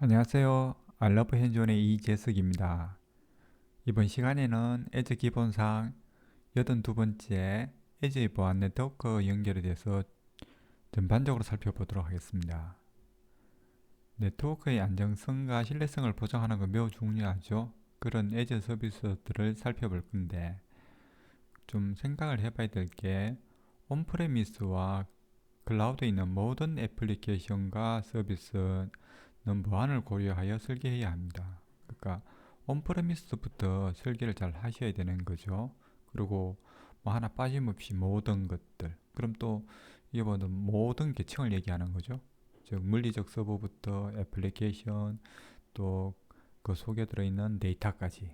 안녕하세요. 알러브 현존의 이재석입니다. 이번 시간에는 에즈 기본상 82번째 에즈의 보안 네트워크 연결에 대해서 전반적으로 살펴보도록 하겠습니다. 네트워크의 안정성과 신뢰성을 보장하는 건 매우 중요하죠. 그런 에즈 서비스들을 살펴볼 건데 좀 생각을 해봐야 될 게 온프레미스와 클라우드에 있는 모든 애플리케이션과 서비스 는 보안을 고려하여 설계해야 합니다. 그러니까 온프레미스부터 설계를 잘 하셔야 되는 거죠. 그리고 뭐 하나 빠짐없이 모든 것들. 그럼 또 이게 뭐 모든 계층을 얘기하는 거죠. 즉 물리적 서버부터 애플리케이션 또 그 속에 들어있는 데이터까지.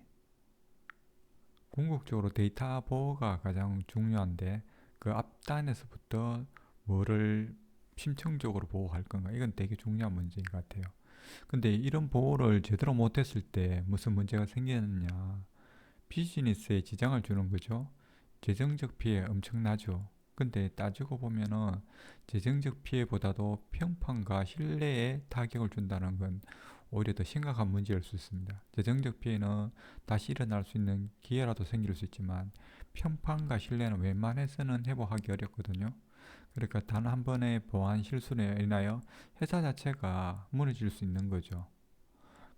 궁극적으로 데이터 보호가 가장 중요한데 그 앞단에서부터 뭐를 심층적으로 보호할 건가 이건 되게 중요한 문제인 것 같아요. 근데 이런 보호를 제대로 못했을 때 무슨 문제가 생기느냐. 비즈니스에 지장을 주는 거죠. 재정적 피해 엄청나죠. 근데 따지고 보면은 재정적 피해보다도 평판과 신뢰에 타격을 준다는 건 오히려 더 심각한 문제일 수 있습니다. 재정적 피해는 다시 일어날 수 있는 기회라도 생길 수 있지만 평판과 신뢰는 웬만해서는 회복하기 어렵거든요. 그러니까 단 한 번의 보안 실수로 인하여 회사 자체가 무너질 수 있는 거죠.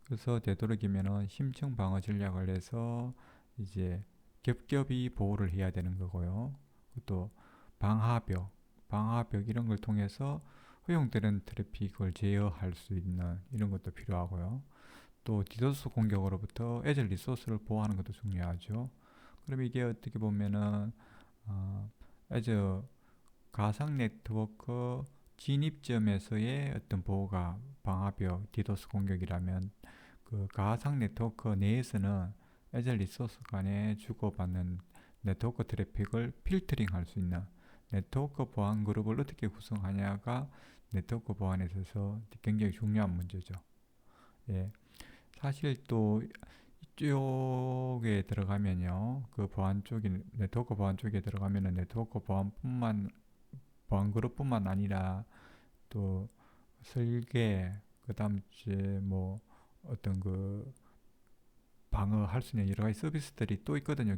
그래서 되도록이면은 심층 방어 전략을 해서 이제 겹겹이 보호를 해야 되는 거고요. 또 방화벽, 방화벽 이런 걸 통해서 허용되는 트래픽을 제어할 수 있는 이런 것도 필요하고요. 또 디도스 공격으로부터 애절 리소스를 보호하는 것도 중요하죠. 그럼 이게 어떻게 보면은 어, 애저 가상 네트워크 진입점에서의 어떤 보호가 방화벽, 디도스 공격이라면 그 가상 네트워크 내에서는 에젤 리소스 간에 주고받는 네트워크 트래픽을 필터링 할 수 있는 네트워크 보안 그룹을 어떻게 구성하냐가 네트워크 보안에 있어서 굉장히 중요한 문제죠. 예. 사실 또 이쪽에 들어가면요. 그 보안 쪽이 네트워크 보안 쪽에 들어가면은 네트워크 보안뿐만 보안 그룹뿐만 아니라 또 설계 그다음 이제 뭐 어떤 그 방어할 수 있는 여러 가지 서비스들이 또 있거든요.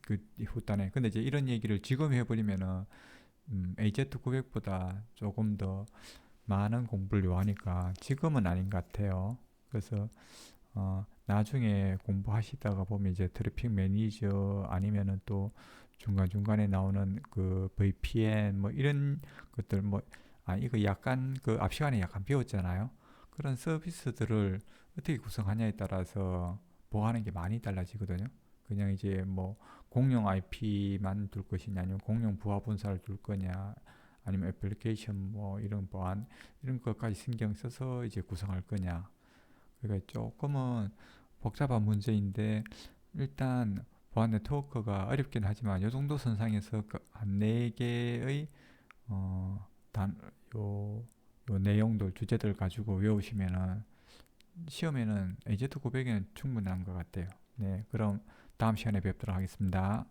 그 후단에. 근데 이제 이런 얘기를 지금 해버리면은 음, AZ900보다 조금 더 많은 공부를 요하니까 지금은 아닌 것 같아요. 그래서 어, 나중에 공부하시다가 보면 이제 트래픽 매니저 아니면은 또 중간중간에 나오는 그 VPN 뭐 이런 것들 뭐 아 이거 약간 그 앞 시간에 약간 배웠잖아요. 그런 서비스들을 어떻게 구성하냐에 따라서 보호하는 게 많이 달라지거든요. 그냥 이제 뭐 공용 IP만 둘 것이냐 아니면 공용 부하 분사를 둘 거냐 아니면 애플리케이션 뭐 이런 보안 이런 것까지 신경 써서 이제 구성할 거냐. 그러니까 조금은 복잡한 문제인데 일단 보안 네트워크가 어렵긴 하지만 이 정도 선상에서 그한 4개의 어, 단, 요, 요 내용들, 주제들 가지고 외우시면은 시험에는 AZ900에는 충분한 것 같아요. 네, 그럼 다음 시간에 뵙도록 하겠습니다.